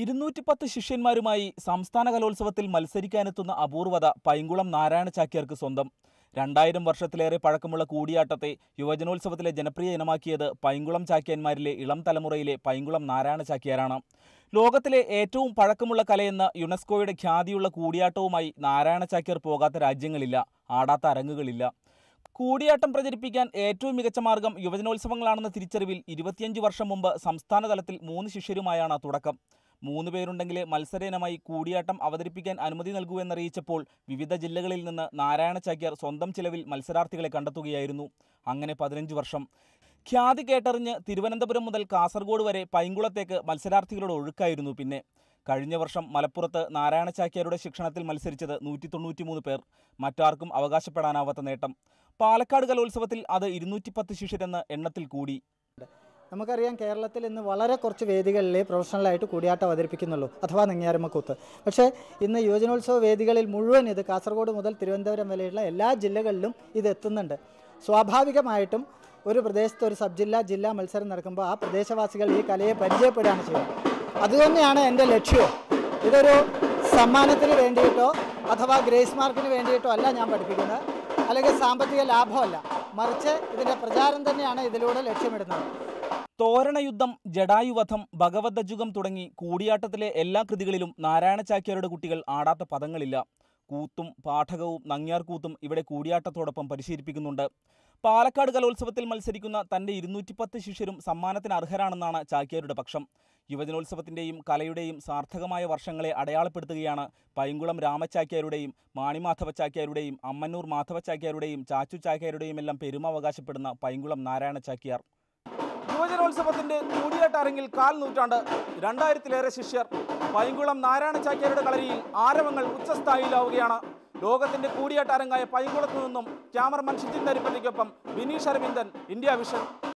ഇരുന്നൂറ്റി പത്ത് ശിഷ്യന്മാരുമായി സംസ്ഥാന കലോത്സവത്തിൽ മത്സരിക്കാനെത്തുന്ന അപൂർവത പൈങ്കുളം നാരായണ ചാക്യാർക്ക് സ്വന്തം. രണ്ടായിരം വർഷത്തിലേറെ പഴക്കമുള്ള കൂടിയാട്ടത്തെ യുവജനോത്സവത്തിലെ ജനപ്രിയ ഇനമാക്കിയത് പൈങ്കുളം ചാക്യാന്മാരിലെ ഇളം തലമുറയിലെ പൈങ്കുളം നാരായണ ചാക്യാരാണ്. ലോകത്തിലെ ഏറ്റവും പഴക്കമുള്ള കലയെന്ന യുനെസ്കോയുടെ ഖ്യാതിയുള്ള കൂടിയാട്ടവുമായി നാരായണ ചാക്യാർ പോകാത്ത രാജ്യങ്ങളില്ല ആടാത്ത അരങ്ങുകളില്ല. കൂടിയാട്ടം പ്രചരിപ്പിക്കാൻ ഏറ്റവും മികച്ച മാർഗം യുവജനോത്സവങ്ങളാണെന്ന തിരിച്ചറിവിൽ ഇരുപത്തിയഞ്ച് വർഷം മുമ്പ് സംസ്ഥാനതലത്തിൽ മൂന്ന് ശിഷ്യരുമായാണ് തുടക്കം. മൂന്ന് പേരുണ്ടെങ്കിൽ മത്സര ഇനമായി കൂടിയാട്ടം അവതരിപ്പിക്കാൻ അനുമതി നൽകൂ എന്നറിയിച്ചപ്പോൾ വിവിധ ജില്ലകളിൽ നിന്ന് നാരായണ ചാക്യാർ സ്വന്തം ചിലവിൽ മത്സരാർത്ഥികളെ കണ്ടെത്തുകയായിരുന്നു. അങ്ങനെ പതിനഞ്ച് വർഷം. ഖ്യാതി കേട്ടറിഞ്ഞ് തിരുവനന്തപുരം മുതൽ കാസർഗോഡ് വരെ പൈങ്കുളത്തേക്ക് മത്സരാർത്ഥികളുടെ ഒഴുക്കായിരുന്നു പിന്നെ. കഴിഞ്ഞ വർഷം മലപ്പുറത്ത് നാരായണ ചാക്യാരുടെ ശിക്ഷണത്തിൽ മത്സരിച്ചത് നൂറ്റി തൊണ്ണൂറ്റിമൂന്ന് പേർ. മറ്റാർക്കും അവകാശപ്പെടാനാവാത്ത നേട്ടം. പാലക്കാട് കലോത്സവത്തിൽ അത് ഇരുന്നൂറ്റി പത്ത് ശിഷ്യരെന്ന് എണ്ണത്തിൽ കൂടി. നമുക്കറിയാം കേരളത്തിൽ ഇന്ന് വളരെ കുറച്ച് വേദികളിൽ പ്രൊഫഷണലായിട്ട് കൂടിയാട്ടം അവതരിപ്പിക്കുന്നുള്ളൂ. അഥവാ നെങ്ങിയാരമ്മക്കൂത്ത് പക്ഷേ ഇന്ന് യുവജനോത്സവ വേദികളിൽ മുഴുവൻ ഇത് കാസർഗോഡ് മുതൽ തിരുവനന്തപുരം വരെയുള്ള എല്ലാ ജില്ലകളിലും ഇത് എത്തുന്നുണ്ട്. സ്വാഭാവികമായിട്ടും ഒരു പ്രദേശത്ത് ഒരു സബ് ജില്ലാ ജില്ലാ മത്സരം നടക്കുമ്പോൾ ആ പ്രദേശവാസികൾ ഈ കലയെ പരിചയപ്പെടുകയാണ് ചെയ്യുന്നത്. അതുതന്നെയാണ് എന്റെ ലക്ഷ്യം. ഇതൊരു സമ്മാനത്തിന് വേണ്ടിയിട്ടോ അഥവാ ഗ്രേസ് മാർക്കിന് വേണ്ടിയിട്ടോ അല്ല ഞാൻ പഠിപ്പിക്കുന്നത്. അല്ലെങ്കിൽ സാമ്പത്തിക ലാഭമല്ല. മറിച്ച് ഇതിന്റെ പ്രചാരം തന്നെയാണ് ഇതിലൂടെ ലക്ഷ്യമിടുന്നത്. തോരണയുദ്ധം ജഡായുവധം ഭഗവദ്ജുഗം തുടങ്ങി കൂടിയാട്ടത്തിലെ എല്ലാ കൃതികളിലും നാരായണ ചാക്യാരുടെ കുട്ടികൾ ആടാത്ത പദങ്ങളില്ല. കൂത്തും പാഠകവും നങ്ങ്യാർകൂത്തും ഇവിടെ കൂടിയാട്ടത്തോടൊപ്പം പരിശീലിപ്പിക്കുന്നുണ്ട്. പാലക്കാട് കലോത്സവത്തിൽ മത്സരിക്കുന്ന തന്റെ ഇരുന്നൂറ്റിപ്പത്ത് ശിഷ്യരും സമ്മാനത്തിന് അർഹരാണെന്നാണ് ചാക്യാരുടെ പക്ഷം. യുവജനോത്സവത്തിന്റെയും കലയുടെയും സാർത്ഥകമായ വർഷങ്ങളെ അടയാളപ്പെടുത്തുകയാണ് പൈങ്കുളം രാമചാക്യാരുടെയും മാണിമാധവ ചാക്യാരുടെയും അമ്മന്നൂർ മാധവ ചാക്യാരുടെയും ചാച്ചു ചാക്യാരുടെയും എല്ലാം പെരുമ അവകാശപ്പെടുന്ന പൈങ്കുളം നാരായണ ചാക്യാർ യുവജനോത്സവത്തിന്റെ കൂടിയാട്ട അരങ്ങിൽ കാൽ നൂറ്റാണ്ട് രണ്ടായിരത്തിലേറെ ശിഷ്യർ പൈങ്കുളം നാരായണ ചാക്യാരുടെ കളരിയിൽ ആരവങ്ങൾ ഉച്ചസ്ഥായിലാവുകയാണ് ലോകത്തിന്റെ കൂടിയാട്ട അരങ്ങായ പൈങ്കുളത്തു നിന്നും ക്യാമറമാൻ ഷിജിൻ നരിപ്പള്ളിക്കൊപ്പം ബിനീഷ് അരവിന്ദൻ ഇന്ത്യ വിഷൻ.